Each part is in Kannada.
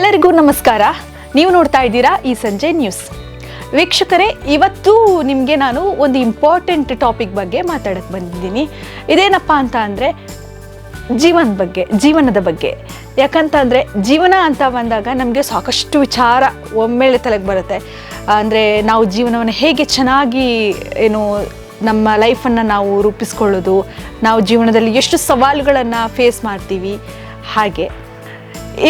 ಎಲ್ಲರಿಗೂ ನಮಸ್ಕಾರ. ನೀವು ನೋಡ್ತಾ ಇದ್ದೀರಾ ಈ ಸಂಜೆ ನ್ಯೂಸ್ ವೀಕ್ಷಕರೇ, ಇವತ್ತು ನಿಮಗೆ ನಾನು ಒಂದು ಇಂಪಾರ್ಟೆಂಟ್ ಟಾಪಿಕ್ ಬಗ್ಗೆ ಮಾತಾಡಕ್ಕೆ ಬಂದಿದ್ದೀನಿ. ಇದೇನಪ್ಪ ಅಂತ ಅಂದರೆ ಜೀವನದ ಬಗ್ಗೆ ಜೀವನದ ಬಗ್ಗೆ. ಯಾಕಂತಂದರೆ ಜೀವನ ಅಂತ ಬಂದಾಗ ನಮಗೆ ಸಾಕಷ್ಟು ವಿಚಾರ ಒಮ್ಮೆಲೆ ತಲೆಗೆ ಬರುತ್ತೆ. ಅಂದರೆ, ನಾವು ಜೀವನವನ್ನು ಹೇಗೆ ಚೆನ್ನಾಗಿ, ಏನು, ನಮ್ಮ ಲೈಫನ್ನು ನಾವು ರೂಪಿಸ್ಕೊಳ್ಳೋದು, ನಾವು ಜೀವನದಲ್ಲಿ ಎಷ್ಟು ಸವಾಲುಗಳನ್ನು ಫೇಸ್ ಮಾಡ್ತೀವಿ, ಹಾಗೆ.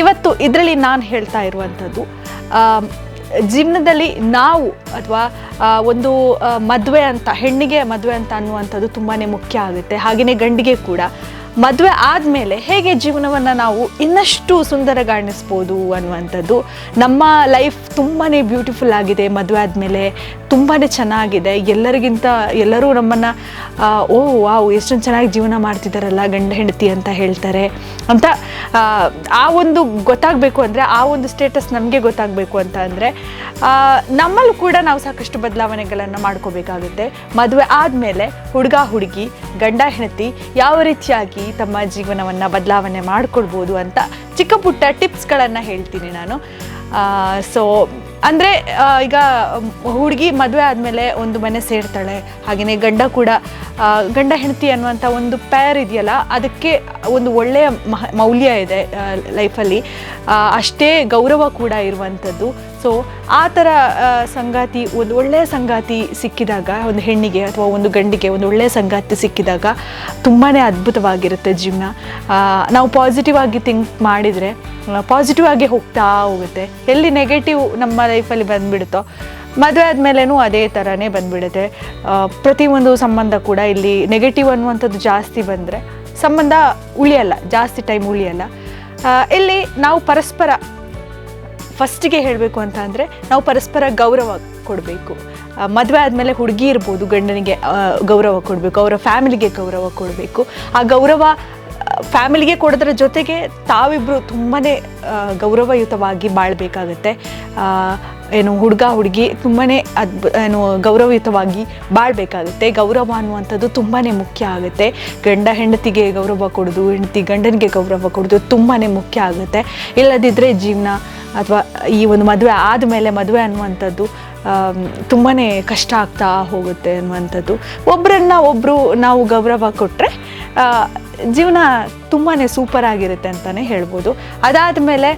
ಇವತ್ತು ಇದರಲ್ಲಿ ನಾನು ಹೇಳ್ತಾ ಇರುವಂಥದ್ದು ಜೀವನದಲ್ಲಿ ನಾವು ಅಥವಾ ಒಂದು ಮದುವೆ ಅಂತ, ಹೆಣ್ಣಿಗೆ ಮದುವೆ ಅಂತ ಅನ್ನುವಂಥದ್ದು ತುಂಬಾ ಮುಖ್ಯ ಆಗುತ್ತೆ. ಹಾಗೆಯೇ ಗಂಡಿಗೆ ಕೂಡ. ಮದುವೆ ಆದಮೇಲೆ ಹೇಗೆ ಜೀವನವನ್ನು ನಾವು ಇನ್ನಷ್ಟು ಸುಂದರಗಾಣಿಸ್ಬೋದು ಅನ್ನುವಂಥದ್ದು. ನಮ್ಮ ಲೈಫ್ ತುಂಬಾ ಬ್ಯೂಟಿಫುಲ್ ಆಗಿದೆ. ಮದುವೆ ಆದಮೇಲೆ ತುಂಬಾ ಚೆನ್ನಾಗಿದೆ. ಎಲ್ಲರಿಗಿಂತ ಎಲ್ಲರೂ ನಮ್ಮನ್ನು ಓ, ವಾವ್, ಎಷ್ಟೊಂದು ಚೆನ್ನಾಗಿ ಜೀವನ ಮಾಡ್ತಿದ್ದಾರಲ್ಲ ಗಂಡ, ಹೆಂಡತಿ ಅಂತ ಹೇಳ್ತಾರೆ ಅಂತ ಆ, ಒಂದು ಗೊತ್ತಾಗಬೇಕು ಅಂದರೆ ಆ ಒಂದು ಸ್ಟೇಟಸ್ ನಮಗೆ ಗೊತ್ತಾಗಬೇಕು ಅಂತ ಅಂದರೆ ನಮ್ಮಲ್ಲೂ ಕೂಡ ನಾವು ಸಾಕಷ್ಟು ಬದಲಾವಣೆಗಳನ್ನು ಮಾಡ್ಕೋಬೇಕಾಗುತ್ತೆ. ಮದುವೆ ಆದಮೇಲೆ ಹುಡುಗ ಹುಡುಗಿ ಗಂಡ ಹೆಂಡತಿ ಯಾವ ರೀತಿಯಾಗಿ ತಮ್ಮ ಜೀವನವನ್ನು ಬದಲಾವಣೆ ಮಾಡಿಕೊಡ್ಬೋದು ಅಂತ ಚಿಕ್ಕ ಪುಟ್ಟ ಟಿಪ್ಸ್ಗಳನ್ನು ಹೇಳ್ತೀನಿ ನಾನು. ಸೊ ಅಂದರೆ ಈಗ ಹುಡುಗಿ ಮದುವೆ ಆದಮೇಲೆ ಒಂದು ಮನೆ ಸೇರ್ತಾಳೆ ಹಾಗೆಯೇ ಗಂಡ ಕೂಡ ಗಂಡ ಹೆಂಡತಿ ಅನ್ನುವಂಥ ಒಂದು ಪೇರ್ ಇದೆಯಲ್ಲ, ಅದಕ್ಕೆ ಒಂದು ಒಳ್ಳೆಯ ಮೌಲ್ಯ ಇದೆ ಲೈಫಲ್ಲಿ ಅಷ್ಟೇ ಗೌರವ ಕೂಡ ಇರುವಂಥದ್ದು ಸೊ ಆ ಥರ ಸಂಗಾತಿ, ಒಂದು ಒಳ್ಳೆಯ ಸಂಗಾತಿ ಸಿಕ್ಕಿದಾಗ, ಒಂದು ಹೆಣ್ಣಿಗೆ ಅಥವಾ ಒಂದು ಗಂಡಿಗೆ ಒಂದು ಒಳ್ಳೆಯ ಸಂಗಾತಿ ಸಿಕ್ಕಿದಾಗ ತುಂಬಾ ಅದ್ಭುತವಾಗಿರುತ್ತೆ ಜೀವನ. ನಾವು ಪಾಸಿಟಿವ್ ಆಗಿ ಥಿಂಕ್ ಮಾಡಿದರೆ ಪಾಸಿಟಿವ್ ಆಗಿ ಹೋಗ್ತಾ ಹೋಗುತ್ತೆ. ಎಲ್ಲಿ ನೆಗೆಟಿವ್ ನಮ್ಮ ಲೈಫಲ್ಲಿ ಬಂದುಬಿಡುತ್ತೋ, ಮದುವೆ ಆದಮೇಲೆನೂ ಅದೇ ಥರನೇ ಬಂದುಬಿಡುತ್ತೆ. ಪ್ರತಿಯೊಂದು ಸಂಬಂಧ ಕೂಡ ಇಲ್ಲಿ ನೆಗೆಟಿವ್ ಅನ್ನುವಂಥದ್ದು ಜಾಸ್ತಿ ಬಂದರೆ, ಸಂಬಂಧ ಉಳಿಯಲ್ಲ, ಜಾಸ್ತಿ ಟೈಮ್ ಉಳಿಯಲ್ಲ. ಇಲ್ಲಿ ನಾವು ಪರಸ್ಪರ ಫಸ್ಟಿಗೆ ಹೇಳಬೇಕು ಅಂತ ಅಂದರೆ ನಾವು ಪರಸ್ಪರ ಗೌರವ ಕೊಡಬೇಕು. ಮದುವೆ ಆದಮೇಲೆ ಹುಡುಗಿ ಇರ್ಬೋದು, ಗಂಡನಿಗೆ ಗೌರವ ಕೊಡಬೇಕು, ಅವರ ಫ್ಯಾಮಿಲಿಗೆ ಗೌರವ ಕೊಡಬೇಕು. ಆ ಗೌರವ ಫ್ಯಾಮಿಲಿಗೆ ಕೊಡೋದ್ರ ಜೊತೆಗೆ ತಾವಿಬ್ಬರು ತುಂಬಾ ಗೌರವಯುತವಾಗಿ ಬಾಳಬೇಕಾಗತ್ತೆ. ಏನು ಹುಡುಗ ಹುಡುಗಿ ತುಂಬಾ ಅದ್ಭು ಏನು ಗೌರವಯುತವಾಗಿ ಬಾಳಬೇಕಾಗುತ್ತೆ. ಗೌರವ ಅನ್ನುವಂಥದ್ದು ತುಂಬಾ ಮುಖ್ಯ ಆಗುತ್ತೆ. ಗಂಡ ಹೆಂಡತಿಗೆ ಗೌರವ ಕೊಡೋದು, ಹೆಂಡತಿ ಗಂಡನಿಗೆ ಗೌರವ ಕೊಡೋದು ತುಂಬಾ ಮುಖ್ಯ ಆಗುತ್ತೆ. ಇಲ್ಲದಿದ್ದರೆ ಜೀವನ ಅಥವಾ ಈ ಒಂದು ಮದುವೆ ಆದಮೇಲೆ ಮದುವೆ ಅನ್ನುವಂಥದ್ದು ತುಂಬಾ ಕಷ್ಟ ಆಗ್ತಾ ಹೋಗುತ್ತೆ ಅನ್ನುವಂಥದ್ದು. ಒಬ್ಬರನ್ನ ಒಬ್ಬರು ನಾವು ಗೌರವ ಕೊಟ್ಟರೆ ಜೀವನ ತುಂಬಾ ಸೂಪರ್ ಆಗಿರುತ್ತೆ ಅಂತಲೇ ಹೇಳ್ಬೋದು. ಅದಾದ ಮೇಲೆ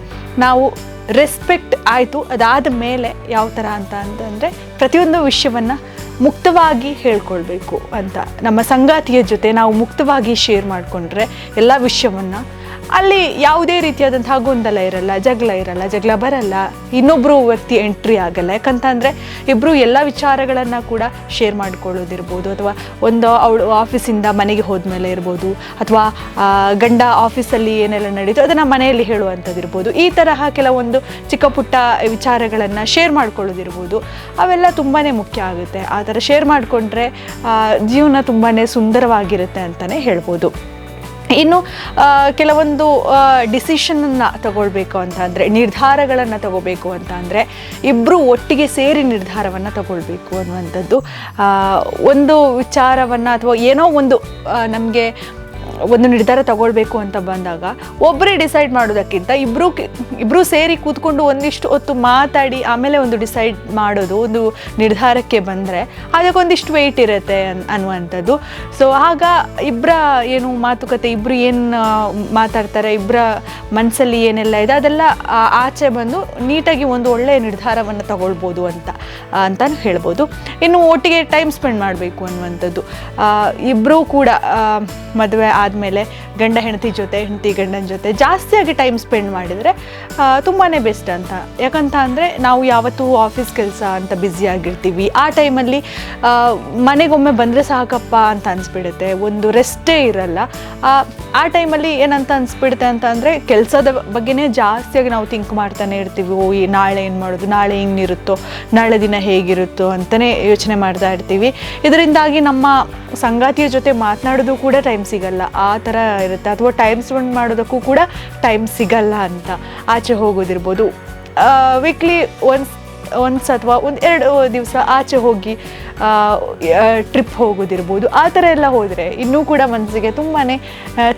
ನಾವು ರೆಸ್ಪೆಕ್ಟ್ ಆಯಿತು, ಅದಾದ ಮೇಲೆ ಯಾವ ಥರ ಅಂತ ಅಂತಂದರೆ ಪ್ರತಿಯೊಂದು ವಿಷಯವನ್ನು ಮುಕ್ತವಾಗಿ ಹೇಳ್ಕೊಳ್ಬೇಕು ಅಂತ. ನಮ್ಮ ಸಂಗಾತಿಯ ಜೊತೆ ನಾವು ಮುಕ್ತವಾಗಿ ಶೇರ್ ಮಾಡಿಕೊಂಡ್ರೆ ಎಲ್ಲ ವಿಷಯವನ್ನು ಅಲ್ಲಿ ಯಾವುದೇ ರೀತಿಯಾದಂತಹ ಗೊಂದಲ ಇರಲ್ಲ, ಜಗಳ ಇರಲ್ಲ, ಜಗಳ ಬರಲ್ಲ. ಇನ್ನೊಬ್ಬರು ವ್ಯಕ್ತಿ ಎಂಟ್ರಿ ಆಗಲ್ಲ. ಯಾಕಂತಂದರೆ ಇಬ್ಬರು ಎಲ್ಲ ವಿಚಾರಗಳನ್ನು ಕೂಡ ಶೇರ್ ಮಾಡ್ಕೊಳ್ಳೋದಿರ್ಬೋದು. ಅಥವಾ ಒಂದು ಅವಳು ಆಫೀಸಿಂದ ಮನೆಗೆ ಹೋದ್ಮೇಲೆ ಇರ್ಬೋದು. ಅಥವಾ ಗಂಡ ಆಫೀಸಲ್ಲಿ ಏನೆಲ್ಲ ನಡೀತು ಅದನ್ನು ಮನೆಯಲ್ಲಿ ಹೇಳುವಂಥದ್ದಿರ್ಬೋದು. ಈ ತರಹ ಕೆಲವೊಂದು ಚಿಕ್ಕ ಪುಟ್ಟ ವಿಚಾರಗಳನ್ನು ಶೇರ್ ಮಾಡ್ಕೊಳ್ಳೋದಿರ್ಬೋದು. ಅವೆಲ್ಲ ತುಂಬಾ ಮುಖ್ಯ ಆಗುತ್ತೆ. ಆ ಥರ ಶೇರ್ ಮಾಡಿಕೊಂಡ್ರೆ ಜೀವನ ತುಂಬಾ ಸುಂದರವಾಗಿರುತ್ತೆ ಅಂತಲೇ ಹೇಳ್ಬೋದು. ಇನ್ನು ಕೆಲವೊಂದು ಡಿಸಿಷನನ್ನು ತಗೊಳ್ಬೇಕು ಅಂತ ಅಂದರೆ, ನಿರ್ಧಾರಗಳನ್ನು ತಗೋಬೇಕು ಅಂತ ಅಂದರೆ ಇಬ್ಬರು ಒಟ್ಟಿಗೆ ಸೇರಿ ನಿರ್ಧಾರವನ್ನು ತಗೊಳ್ಬೇಕು ಅನ್ನುವಂಥದ್ದು ಒಂದು ವಿಚಾರವನ್ನು ಅಥವಾ ಏನೋ ಒಂದು ನಮಗೆ ಒಂದು ನಿರ್ಧಾರ ತಗೊಳ್ಬೇಕು ಅಂತ ಬಂದಾಗ ಒಬ್ಬರೇ ಡಿಸೈಡ್ ಮಾಡೋದಕ್ಕಿಂತ ಇಬ್ಬರು ಇಬ್ಬರು ಸೇರಿ ಕೂತ್ಕೊಂಡು ಒಂದಿಷ್ಟು ಹೊತ್ತು ಮಾತಾಡಿ ಆಮೇಲೆ ಒಂದು ಡಿಸೈಡ್ ಮಾಡೋದು, ಒಂದು ನಿರ್ಧಾರಕ್ಕೆ ಬಂದರೆ ಅದಕ್ಕೊಂದಿಷ್ಟು ವೆಯ್ಟ್ ಇರುತ್ತೆ ಅನ್, ಅನ್ನುವಂಥದ್ದು. ಸೊ ಆಗ ಇಬ್ಬರ ಏನು ಮಾತುಕತೆ ಇಬ್ಬರು ಏನು ಮಾತಾಡ್ತಾರೆ ಇಬ್ಬರ ಮನಸ್ಸಲ್ಲಿ ಏನೆಲ್ಲ ಇದೆ, ಅದೆಲ್ಲ ಆಚೆ ಬಂದು ನೀಟಾಗಿ ಒಂದು ಒಳ್ಳೆಯ ನಿರ್ಧಾರವನ್ನು ತಗೊಳ್ಬೋದು ಅಂತ ಅಂತಲೂ ಹೇಳ್ಬೋದು. ಇನ್ನು ಒಟ್ಟಿಗೆ ಟೈಮ್ ಸ್ಪೆಂಡ್ ಮಾಡಬೇಕು ಅನ್ನುವಂಥದ್ದು. ಇಬ್ಬರೂ ಕೂಡ ಮದುವೆ ಆದಮೇಲೆ ಗಂಡ ಹೆಂಡತಿ ಜೊತೆ ಹೆಂಡತಿ ಗಂಡನ ಜೊತೆ ಜಾಸ್ತಿಯಾಗಿ ಟೈಮ್ ಸ್ಪೆಂಡ್ ಮಾಡಿದರೆ ತುಂಬಾ ಬೆಸ್ಟ್ ಅಂತ. ಯಾಕಂತ ಅಂದರೆ ನಾವು ಯಾವತ್ತೂ ಆಫೀಸ್ ಕೆಲಸ ಅಂತ ಬ್ಯುಸಿಯಾಗಿರ್ತೀವಿ ಆ ಟೈಮಲ್ಲಿ ಮನೆಗೊಮ್ಮೆ ಬಂದರೆ ಸಾಕಪ್ಪ ಅಂತ ಅನಿಸ್ಬಿಡುತ್ತೆ. ಒಂದು ರೆಸ್ಟೇ ಇರಲ್ಲ. ಆ, ಟೈಮಲ್ಲಿ ಏನಂತ ಅನಿಸ್ಬಿಡುತ್ತೆ ಅಂತ ಅಂದರೆ ಕೆಲಸದ ಬಗ್ಗೆನೇ ಜಾಸ್ತಿಯಾಗಿ ನಾವು ಥಿಂಕ್ ಮಾಡ್ತಾನೆ ಇರ್ತೀವಿ. ಓ ನಾಳೆ ಏನು ಮಾಡೋದು? ನಾಳೆ ಹೆಂಗಿರುತ್ತೋ? ನಾಳೆ ದಿನ ಹೇಗಿರುತ್ತೋ ಅಂತಲೇ ಯೋಚನೆ ಮಾಡ್ತಾ ಇರ್ತೀವಿ. ಇದರಿಂದಾಗಿ ನಮ್ಮ ಸಂಗಾತಿಯ ಜೊತೆ ಮಾತನಾಡೋದು ಕೂಡ ಟೈಮ್ ಸಿಗಲ್ಲ. ಆ ಥರ ಇರುತ್ತೆ. ಅಥವಾ ಟೈಮ್ ಸ್ಪೆಂಡ್ ಮಾಡೋದಕ್ಕೂ ಕೂಡ ಟೈಮ್ ಸಿಗಲ್ಲ ಅಂತ ಆಚೆ ಹೋಗೋದಿರ್ಬೋದು. ವೀಕ್ಲಿ ಒನ್ಸ್ ಒನ್ಸ್ ಅಥವಾ ಒಂದು ಎರಡು ದಿವಸ ಆಚೆ ಹೋಗಿ ಟ್ರಿಪ್ ಹೋಗೋದಿರ್ಬೋದು. ಆ ಥರ ಎಲ್ಲ ಹೋದರೆ ಇನ್ನೂ ಕೂಡ ಮನಸ್ಸಿಗೆ ತುಂಬಾ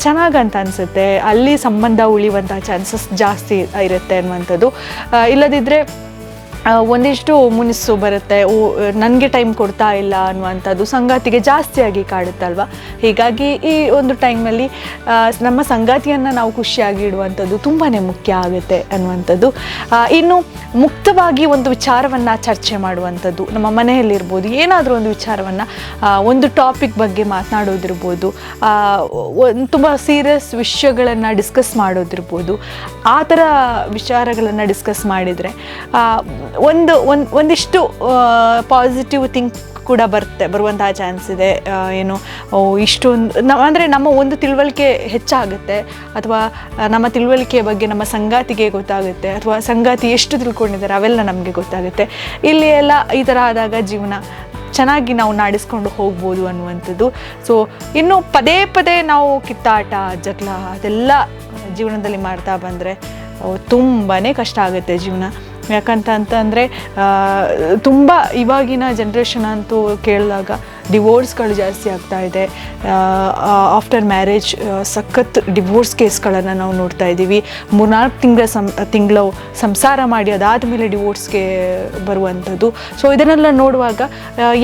ಚೆನ್ನಾಗಂತ ಅನಿಸುತ್ತೆ. ಅಲ್ಲಿ ಸಂಬಂಧ ಉಳಿಯುವಂಥ ಚಾನ್ಸಸ್ ಜಾಸ್ತಿ ಇರುತ್ತೆ ಅನ್ನುವಂಥದ್ದು. ಇಲ್ಲದಿದ್ದರೆ ಒಂದಿಷ್ಟು ಮುನಿಸು ಬರುತ್ತೆ. ಓ, ನನಗೆ ಟೈಮ್ ಕೊಡ್ತಾ ಇಲ್ಲ ಅನ್ನುವಂಥದ್ದು ಸಂಗಾತಿಗೆ ಜಾಸ್ತಿಯಾಗಿ ಕಾಡುತ್ತಲ್ವ? ಹೀಗಾಗಿ ಈ ಒಂದು ಟೈಮಲ್ಲಿ ನಮ್ಮ ಸಂಗಾತಿಯನ್ನು ನಾವು ಖುಷಿಯಾಗಿ ಇಡುವಂಥದ್ದು ತುಂಬಾ ಮುಖ್ಯ ಆಗುತ್ತೆ ಅನ್ನುವಂಥದ್ದು. ಇನ್ನು ಮುಕ್ತವಾಗಿ ಒಂದು ವಿಚಾರವನ್ನು ಚರ್ಚೆ ಮಾಡುವಂಥದ್ದು. ನಮ್ಮ ಮನೆಯಲ್ಲಿರ್ಬೋದು, ಏನಾದರೂ ಒಂದು ವಿಚಾರವನ್ನು ಒಂದು ಟಾಪಿಕ್ ಬಗ್ಗೆ ಮಾತನಾಡೋದಿರ್ಬೋದು ಒಂದು ತುಂಬ ಸೀರಿಯಸ್ ವಿಷಯಗಳನ್ನು ಡಿಸ್ಕಸ್ ಮಾಡೋದಿರ್ಬೋದು, ಆ ಥರ ವಿಚಾರಗಳನ್ನು ಡಿಸ್ಕಸ್ ಮಾಡಿದರೆ ಒಂದು ಒಂದು, ಒಂದಿಷ್ಟು ಪಾಸಿಟಿವ್ ಥಿಂಕ್ ಕೂಡ ಬರುತ್ತೆ, ಬರುವಂತಹ ಚಾನ್ಸ್ ಇದೆ ಏನು ಇಷ್ಟೊಂದು ನಾವು ಅಂದರೆ ನಮ್ಮ ಒಂದು ತಿಳುವಳಿಕೆ ಹೆಚ್ಚಾಗುತ್ತೆ, ಅಥವಾ ನಮ್ಮ ತಿಳುವಳಿಕೆ ಬಗ್ಗೆ, ನಮ್ಮ ಸಂಗಾತಿಗೆ ಗೊತ್ತಾಗುತ್ತೆ, ಅಥವಾ ಸಂಗಾತಿ ಎಷ್ಟು ತಿಳ್ಕೊಂಡಿದ್ದಾರೆ, ಅವೆಲ್ಲ ನಮಗೆ ಗೊತ್ತಾಗುತ್ತೆ. ಇಲ್ಲಿ ಎಲ್ಲ ಈ ಥರ ಆದಾಗ ಜೀವನ ಚೆನ್ನಾಗಿ ನಾವು ನಡೆಸ್ಕೊಂಡು ಹೋಗ್ಬೋದು ಅನ್ನುವಂಥದ್ದು. ಸೊ ಇನ್ನು ಪದೇ ಪದೇ ನಾವು ಕಿತ್ತಾಟ, ಜಗಳ ಅದೆಲ್ಲ ಜೀವನದಲ್ಲಿ ಮಾಡ್ತಾ ಬಂದರೆ ತುಂಬಾ ಕಷ್ಟ ಆಗುತ್ತೆ ಜೀವನ. ಯಾಕಂತ ಅಂತಂದರೆ ತುಂಬ ಇವಾಗಿನ ಜನ್ರೇಷನ್ ಅಂತೂ ಕೇಳಿದಾಗ ಡಿವೋರ್ಸ್ಗಳು ಜಾಸ್ತಿ ಆಗ್ತಾ ಇದೆ. ಆಫ್ಟರ್ ಮ್ಯಾರೇಜ್ ಸಖತ್ ಡಿವೋರ್ಸ್ ಕೇಸ್ಗಳನ್ನು ನಾವು ನೋಡ್ತಾ ಇದ್ದೀವಿ. ಮೂರ್ನಾಲ್ಕು ತಿಂಗಳ ಸಂ, ತಿಂಗಳು ಸಂಸಾರ ಮಾಡಿ ಅದಾದಮೇಲೆ ಡಿವೋರ್ಸ್ಗೆ ಬರುವಂಥದ್ದು. ಸೊ ಇದನ್ನೆಲ್ಲ ನೋಡುವಾಗ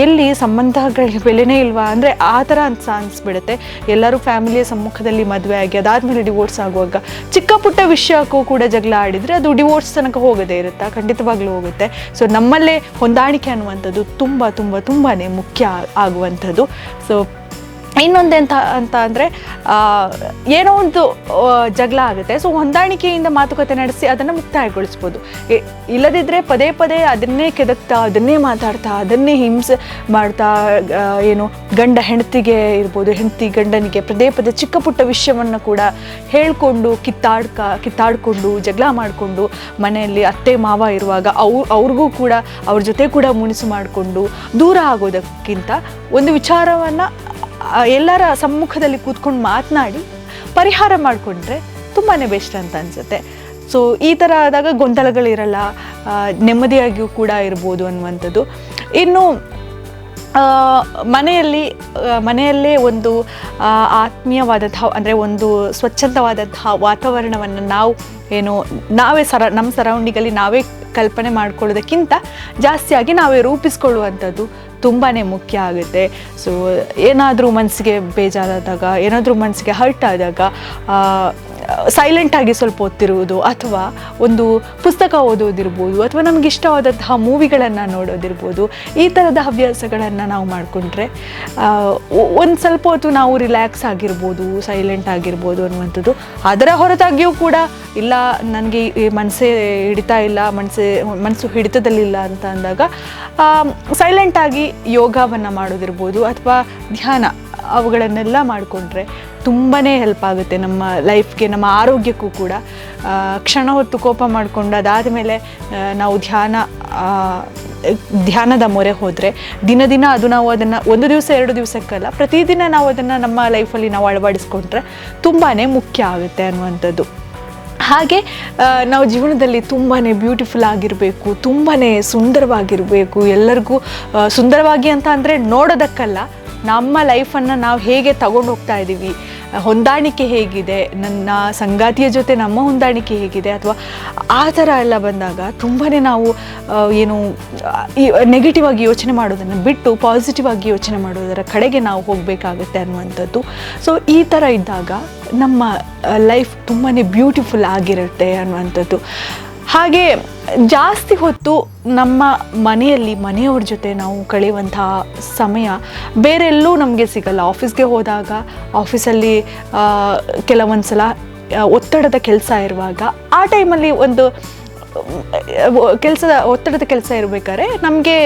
ಎಲ್ಲಿ ಸಂಬಂಧಗಳಿಗೆ ಬೆಲೆನೇ ಇಲ್ವಾ? ಅಂದರೆ ಆ ಥರ ಅನ್ಸ ಅನಿಸ್ಬಿಡುತ್ತೆ. ಎಲ್ಲರೂ ಫ್ಯಾಮಿಲಿಯ ಸಮ್ಮುಖದಲ್ಲಿ ಮದುವೆ ಆಗಿ ಅದಾದಮೇಲೆ ಡಿವೋರ್ಸ್ ಆಗುವಾಗ ಚಿಕ್ಕ ಪುಟ್ಟ ವಿಷಯಕ್ಕೂ ಕೂಡ ಜಗಳ ಆಡಿದರೆ ಅದು ಡಿವೋರ್ಸ್ ತನಕ ಹೋಗದೇ ಇರುತ್ತಾ? ಖಂಡಿತವಾಗ್ಲೂ ಹೋಗುತ್ತೆ. ಸೊ ನಮ್ಮಲ್ಲೇ ಹೊಂದಾಣಿಕೆ ಅನ್ನುವಂಥದ್ದು ತುಂಬ ತುಂಬ ತುಂಬಾ ಮುಖ್ಯ ಆಗುವಂಥದ್ದು. ಸೊ ಇನ್ನೊಂದೆಂತ ಅಂತ ಅಂದರೆ ಏನೋ ಒಂದು ಜಗಳ ಆಗುತ್ತೆ. ಸೊ ಹೊಂದಾಣಿಕೆಯಿಂದ ಮಾತುಕತೆ ನಡೆಸಿ ಅದನ್ನು ಮುಕ್ತಾಯಗೊಳಿಸ್ಬೋದು. ಇಲ್ಲದಿದ್ದರೆ ಪದೇ ಪದೇ ಅದನ್ನೇ ಕೆದಕ್ತಾ, ಅದನ್ನೇ ಮಾತಾಡ್ತಾ, ಅದನ್ನೇ ಹಿಂಸೆ ಮಾಡ್ತಾ ಏನು, ಗಂಡ ಹೆಂಡತಿಗೆ ಇರ್ಬೋದು, ಹೆಂಡತಿ ಗಂಡನಿಗೆ ಪದೇ ಪದೇ ಚಿಕ್ಕ ಪುಟ್ಟ ವಿಷಯವನ್ನು ಕೂಡ ಹೇಳಿಕೊಂಡು, ಕಿತ್ತಾಡ್ಕ, ಕಿತ್ತಾಡಿಕೊಂಡು, ಜಗಳ ಮಾಡಿಕೊಂಡು, ಮನೆಯಲ್ಲಿ ಅತ್ತೆ, ಮಾವ ಇರುವಾಗ ಅವ್ರು ಅವ್ರಿಗೂ ಕೂಡ, ಅವ್ರ ಜೊತೆ ಕೂಡ ಮುನಿಸು ಮಾಡಿಕೊಂಡು ದೂರ ಆಗೋದಕ್ಕಿಂತ ಒಂದು ವಿಚಾರವನ್ನು ಎಲ್ಲರ ಸಮ್ಮುಖದಲ್ಲಿ ಕೂತ್ಕೊಂಡು ಮಾತನಾಡಿ ಪರಿಹಾರ ಮಾಡಿಕೊಂಡ್ರೆ ತುಂಬಾ ಬೆಸ್ಟ್ ಅಂತ ಅನಿಸುತ್ತೆ. ಸೊ ಈ ಥರ ಆದಾಗ ಗೊಂದಲಗಳಿರಲ್ಲ ನೆಮ್ಮದಿಯಾಗಿಯೂ ಕೂಡ ಇರ್ಬೋದು ಅನ್ನುವಂಥದ್ದು. ಇನ್ನು ಮನೆಯಲ್ಲಿ ಮನೆಯಲ್ಲೇ ಒಂದು ಆತ್ಮೀಯವಾದಂತಹ ಅಂದರೆ ಒಂದು ಸ್ವಚ್ಛಂದವಾದಂತಹ ವಾತಾವರಣವನ್ನು ನಾವು ಏನು, ನಾವೇ ಸರ, ನಮ್ಮ ಸರೌಂಡಿಂಗಲ್ಲಿ ನಾವೇ ಕಲ್ಪನೆ ಮಾಡ್ಕೊಳ್ಳೋದಕ್ಕಿಂತ ಜಾಸ್ತಿಯಾಗಿ ನಾವೇ ರೂಪಿಸ್ಕೊಳ್ಳುವಂಥದ್ದು ತುಂಬಾ ಮುಖ್ಯ ಆಗುತ್ತೆ. ಸೊ ಏನಾದರೂ ಮನಸ್ಸಿಗೆ ಬೇಜಾರಾದಾಗ ಏನಾದರೂ ಮನಸ್ಸಿಗೆ ಹರ್ಟ್ ಆದಾಗ ಸೈಲೆಂಟಾಗಿ ಸ್ವಲ್ಪ ಓದ್ತಿರುವುದು ಅಥವಾ ಒಂದು ಪುಸ್ತಕ ಓದೋದಿರ್ಬೋದು ಅಥವಾ ನಮ್ಗೆ ಇಷ್ಟವಾದಂತಹ ಮೂವಿಗಳನ್ನು ನೋಡೋದಿರ್ಬೋದು, ಈ ಥರದ ಹವ್ಯಾಸಗಳನ್ನು ನಾವು ಮಾಡಿಕೊಂಡ್ರೆ ಒಂದು ಸ್ವಲ್ಪ ಹೊತ್ತು ನಾವು ರಿಲ್ಯಾಕ್ಸ್ ಆಗಿರ್ಬೋದು ಸೈಲೆಂಟ್ ಆಗಿರ್ಬೋದು ಅನ್ನುವಂಥದ್ದು. ಅದರ ಹೊರತಾಗಿಯೂ ಕೂಡ ಇಲ್ಲ, ನನಗೆ ಮನಸ್ಸೇ ಹಿಡಿತಾ ಇಲ್ಲ ಮನಸ್ಸೇ ಮನಸ್ಸು ಹಿಡಿತದಲ್ಲಿಲ್ಲ ಅಂತ ಅಂದಾಗ ಸೈಲೆಂಟಾಗಿ ಯೋಗವನ್ನು ಮಾಡೋದಿರ್ಬೋದು ಅಥವಾ ಧ್ಯಾನ. ಅವುಗಳನ್ನೆಲ್ಲ ಮಾಡಿಕೊಂಡ್ರೆ ತುಂಬಾ ಹೆಲ್ಪ್ ಆಗುತ್ತೆ ನಮ್ಮ ಲೈಫ್ಗೆ ನಮ್ಮ ಆರೋಗ್ಯಕ್ಕೂ ಕೂಡ. ಕ್ಷಣ ಹೊತ್ತು ಕೋಪ ಮಾಡಿಕೊಂಡು ಅದಾದಮೇಲೆ ನಾವು ಧ್ಯಾನ ಧ್ಯಾನದ ಮೊರೆ ಹೋದರೆ ದಿನ ದಿನ ಅದು ನಾವು ಅದನ್ನು ಒಂದು ದಿವಸ, ಎರಡು ದಿವಸಕ್ಕಲ್ಲ, ಪ್ರತಿದಿನ ನಾವು ಅದನ್ನು ನಮ್ಮ ಲೈಫಲ್ಲಿ ನಾವು ಅಳವಡಿಸ್ಕೊಂಡ್ರೆ ತುಂಬಾ ಮುಖ್ಯ ಆಗುತ್ತೆ ಅನ್ನುವಂಥದ್ದು. ಹಾಗೆ ನಾವು ಜೀವನದಲ್ಲಿ ತುಂಬಾ ಬ್ಯೂಟಿಫುಲ್ ಆಗಿರಬೇಕು ತುಂಬಾ ಸುಂದರವಾಗಿರಬೇಕು ಎಲ್ಲರಿಗೂ. ಸುಂದರವಾಗಿ ಅಂತ ಅಂದರೆ ನೋಡೋದಕ್ಕಲ್ಲ ನಮ್ಮ ಲೈಫನ್ನು ನಾವು ಹೇಗೆ ತಗೊಂಡು ಹೋಗ್ತಾ ಇದ್ದೀವಿ ಹೊಂದಾಣಿಕೆ ಹೇಗಿದೆ? ನನ್ನ ಸಂಗಾತಿಯ ಜೊತೆ ನಮ್ಮ ಹೊಂದಾಣಿಕೆ ಹೇಗಿದೆ? ಅಥವಾ ಆ ಥರ ಎಲ್ಲ ಬಂದಾಗ ತುಂಬಾ ನಾವು ಏನು ನೆಗೆಟಿವ್ ಆಗಿ ಯೋಚನೆ ಮಾಡೋದನ್ನು ಬಿಟ್ಟು ಪಾಸಿಟಿವ್ ಆಗಿ ಯೋಚನೆ ಮಾಡೋದರ ಕಡೆಗೆ ನಾವು ಹೋಗಬೇಕಾಗುತ್ತೆ ಅನ್ನುವಂಥದ್ದು. ಸೊ ಈ ಥರ ಇದ್ದಾಗ ನಮ್ಮ ಲೈಫ್ ತುಂಬಾ ಬ್ಯೂಟಿಫುಲ್ ಆಗಿರುತ್ತೆ ಅನ್ನುವಂಥದ್ದು. ಹಾಗೆ ಜಾಸ್ತಿ ಹೊತ್ತು ನಮ್ಮ ಮನೆಯಲ್ಲಿ, ಮನೆಯವ್ರ ಜೊತೆ ನಾವು ಕಳೆಯುವಂತಹ ಸಮಯ ಬೇರೆಲ್ಲೂ ನಮಗೆ ಸಿಗಲ್ಲ. ಆಫೀಸ್ಗೆ ಹೋದಾಗ, ಆಫೀಸಲ್ಲಿ ಕೆಲವೊಂದು ಸಲ ಒತ್ತಡದ ಕೆಲಸ ಇರುವಾಗ ಆ ಟೈಮಲ್ಲಿ ಒಂದು ಕೆಲಸದ ಒತ್ತಡದ ಕೆಲಸ ಇರಬೇಕಾದ್ರೆ ನಮಗೆ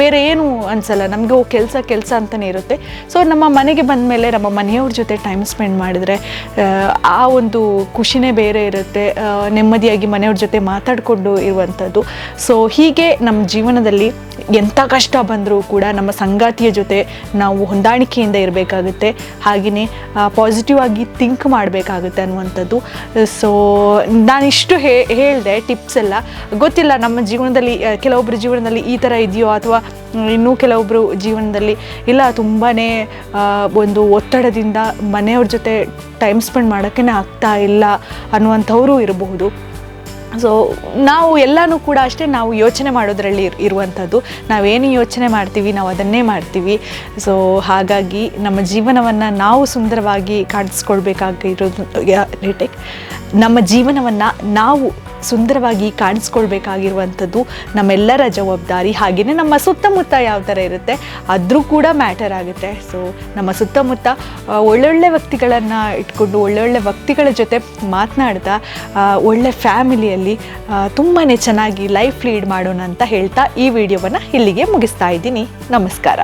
ಬೇರೆ ಏನು ಅನಿಸಲ್ಲ. ನಮಗೆ ಕೆಲಸ ಕೆಲಸ ಅಂತಲೇ ಇರುತ್ತೆ. ಸೊ ನಮ್ಮ ಮನೆಗೆ ಬಂದ ಮೇಲೆ ನಮ್ಮ ಮನೆಯವ್ರ ಜೊತೆ ಟೈಮ್ ಸ್ಪೆಂಡ್ ಮಾಡಿದರೆ ಆ ಒಂದು ಖುಷಿನೇ ಬೇರೆ ಇರುತ್ತೆ. ನೆಮ್ಮದಿಯಾಗಿ ಮನೆಯವ್ರ ಜೊತೆ ಮಾತಾಡಿಕೊಂಡು ಇರುವಂಥದ್ದು ಸೊ ಹೀಗೆ ನಮ್ಮ ಜೀವನದಲ್ಲಿ ಎಂಥ ಕಷ್ಟ ಬಂದರೂ ಕೂಡ ನಮ್ಮ ಸಂಗಾತಿಯ ಜೊತೆ ನಾವು ಹೊಂದಾಣಿಕೆಯಿಂದ ಇರಬೇಕಾಗುತ್ತೆ. ಹಾಗೆಯೇ ಪಾಸಿಟಿವ್ ಆಗಿ ಥಿಂಕ್ ಮಾಡಬೇಕಾಗುತ್ತೆ ಅನ್ನುವಂಥದ್ದು. ಸೊ ನಾನಿಷ್ಟು ಹೇ, ಹೇಳಿದೆ ಟಿಪ್ಸ್ ಎಲ್ಲ. ಗೊತ್ತಿಲ್ಲ, ನಮ್ಮ ಜೀವನದಲ್ಲಿ ಕೆಲವೊಬ್ಬರ ಜೀವನದಲ್ಲಿ ಈ ಥರ ಇದೆಯೋ ಅಥವಾ ಇನ್ನೂ ಕೆಲವೊಬ್ಬರು ಜೀವನದಲ್ಲಿ ಇಲ್ಲ ತುಂಬಾ ಒಂದು ಒತ್ತಡದಿಂದ ಮನೆಯವ್ರ ಜೊತೆ ಟೈಮ್ ಸ್ಪೆಂಡ್ ಮಾಡೋಕ್ಕೇ ಆಗ್ತಾ ಇಲ್ಲ ಅನ್ನುವಂಥವರು ಇರಬಹುದು. ಸೊ ನಾವು ಎಲ್ಲನೂ ಕೂಡ ಅಷ್ಟೇ ನಾವು ಯೋಚನೆ ಮಾಡೋದ್ರಲ್ಲಿ ಇರ್- ಇರುವಂಥದ್ದು. ನಾವೇನು ಯೋಚನೆ ಮಾಡ್ತೀವಿ, ನಾವು ಅದನ್ನೇ ಮಾಡ್ತೀವಿ. ಸೊ ಹಾಗಾಗಿ ನಮ್ಮ ಜೀವನವನ್ನು ನಾವು ಸುಂದರವಾಗಿ ಕಾಣಿಸ್ಕೊಳ್ಬೇಕಾಗಿರೋದು ರಿಟೇಕ್. ನಮ್ಮ ಜೀವನವನ್ನು ನಾವು ಸುಂದರವಾಗಿ ಕಾಣಿಸ್ಕೊಳ್ಬೇಕಾಗಿರುವಂಥದ್ದು ನಮ್ಮೆಲ್ಲರ ಜವಾಬ್ದಾರಿ. ಹಾಗೆಯೇ ನಮ್ಮ ಸುತ್ತಮುತ್ತ ಯಾವ ಥರ ಇರುತ್ತೆ ಅದರೂ ಕೂಡ ಮ್ಯಾಟರ್ ಆಗುತ್ತೆ. ಸೊ ನಮ್ಮ ಸುತ್ತಮುತ್ತ ಒಳ್ಳೊಳ್ಳೆ ವ್ಯಕ್ತಿಗಳನ್ನು ಇಟ್ಕೊಂಡು ಒಳ್ಳೊಳ್ಳೆ ವ್ಯಕ್ತಿಗಳ ಜೊತೆ ಮಾತನಾಡ್ತಾ ಒಳ್ಳೆ ಫ್ಯಾಮಿಲಿಯಲ್ಲಿ ತುಂಬಾ ಚೆನ್ನಾಗಿ ಲೈಫ್ ಲೀಡ್ ಮಾಡೋಣ ಅಂತ ಹೇಳ್ತಾ ಈ ವಿಡಿಯೋವನ್ನು ಇಲ್ಲಿಗೆ ಮುಗಿಸ್ತಾ ಇದ್ದೀನಿ. ನಮಸ್ಕಾರ.